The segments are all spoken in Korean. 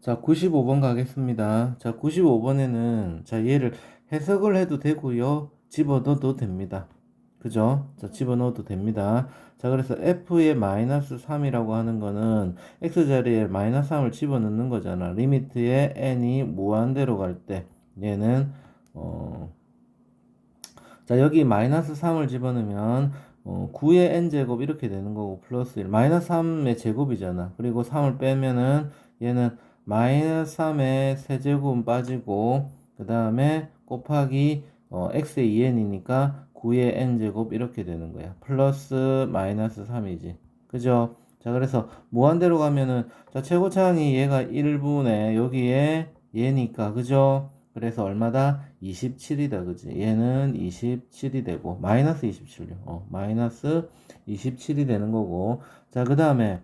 자, 95번 가겠습니다. 자, 95번에는 자, 얘를 해석을 해도 되고요. 집어넣어도 됩니다. 그죠? 자, 집어넣어도 됩니다. 자, 그래서 f의 마이너스 3이라고 하는 거는 x자리에 마이너스 3을 집어넣는 거잖아. 리미트에 n이 무한대로 갈 때 얘는 어 자, 여기 마이너스 3을 집어넣으면 어, 9의 n제곱 이렇게 되는 거고 플러스 1 마이너스 3의 제곱이잖아. 그리고 3을 빼면은 얘는 마이너스 3의 세제곱은 빠지고 그 다음에 곱하기 어, x의 2n이니까 9의 n제곱 이렇게 되는 거야. 플러스 마이너스 3이지. 그죠? 자 그래서 무한대로 가면은 자 최고차항이 얘가 1분의 여기에 얘니까 그죠? 그래서 얼마다? 27이다 그지? 얘는 27이 되고 마이너스 27요. 어, 마이너스 27이 되는 거고 자 그 다음에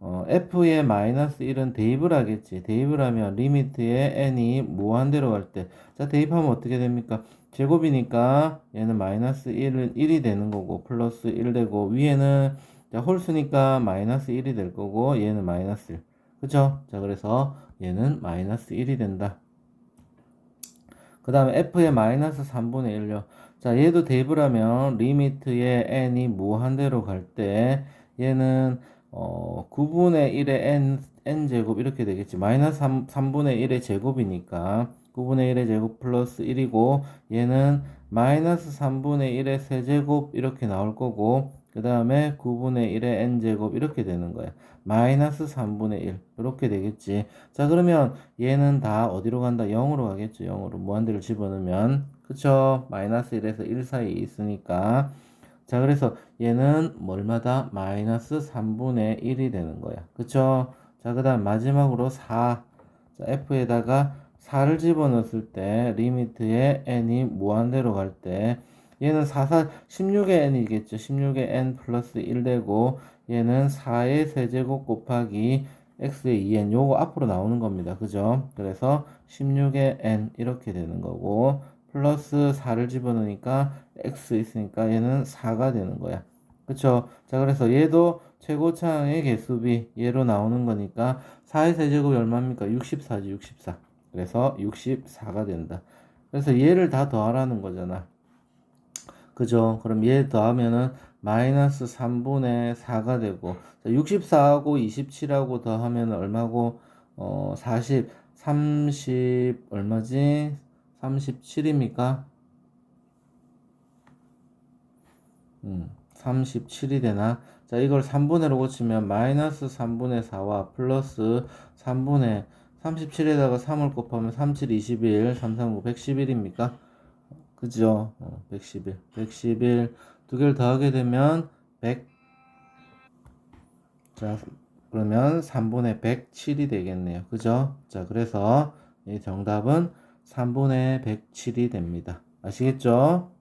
어, f의 마이너스 1은 대입을 하겠지. 대입을 하면 리미트에 n이 무한대로 갈 때. 자, 대입하면 어떻게 됩니까? 제곱이니까 얘는 마이너스 1은 1이 되는 거고 플러스 1 되고 위에는 자, 홀수니까 마이너스 1이 될 거고 얘는 마이너스 1. 그쵸? 자, 그래서 얘는 마이너스 1이 된다. 그 다음에 f의 마이너스 3분의 1요. 자, 얘도 대입을 하면 리미트에 n이 무한대로 갈 때 얘는 어, 9분의 1의 n, n제곱 이렇게 되겠지. 마이너스 3, 3분의 1의 제곱이니까 9분의 1의 제곱 플러스 1이고 얘는 마이너스 3분의 1의 세제곱 이렇게 나올 거고 그 다음에 9분의 1의 n제곱 이렇게 되는 거야. 마이너스 3분의 1 이렇게 되겠지. 자 그러면 얘는 다 어디로 간다? 0으로 가겠죠. 0으로 무한대를 집어넣으면 그쵸? 마이너스 1에서 1 사이에 있으니까 자 그래서 얘는 뭘마다 마이너스 3분의 1이 되는 거야. 그쵸? 자 그 다음 마지막으로 4 자, f에다가 4를 집어넣었을 때 리미트에 n이 무한대로 갈 때 얘는 4, 4, 16의 n이겠죠. 16의 n 플러스 1 되고 얘는 4의 세제곱 곱하기 x의 2n 요거 앞으로 나오는 겁니다. 그죠? 그래서 16의 n 이렇게 되는 거고 플러스 4를 집어넣으니까 x 있으니까 얘는 4가 되는 거야. 그쵸? 자, 그래서 얘도 최고차항의 개수비 얘로 나오는 거니까 4의 세제곱이 얼마입니까? 64지, 64. 그래서 64가 된다. 그래서 얘를 다 더하라는 거잖아. 그죠? 그럼 얘 더하면은 마이너스 3분의 4가 되고 64하고 27하고 더하면 얼마고 어 40, 30 얼마지? 37입니까? 음, 37이 되나? 자, 이걸 3분의로 고치면 마이너스 3분의 4와 플러스 3분의 37에다가 3을 곱하면 37, 21, 3, 3, 9, 111입니까? 그죠? 어, 111, 111. 두 개를 더하게 되면 100. 자, 그러면 3분의 107이 되겠네요. 그죠? 자, 그래서 이 정답은 3분의 107이 됩니다. 아시겠죠?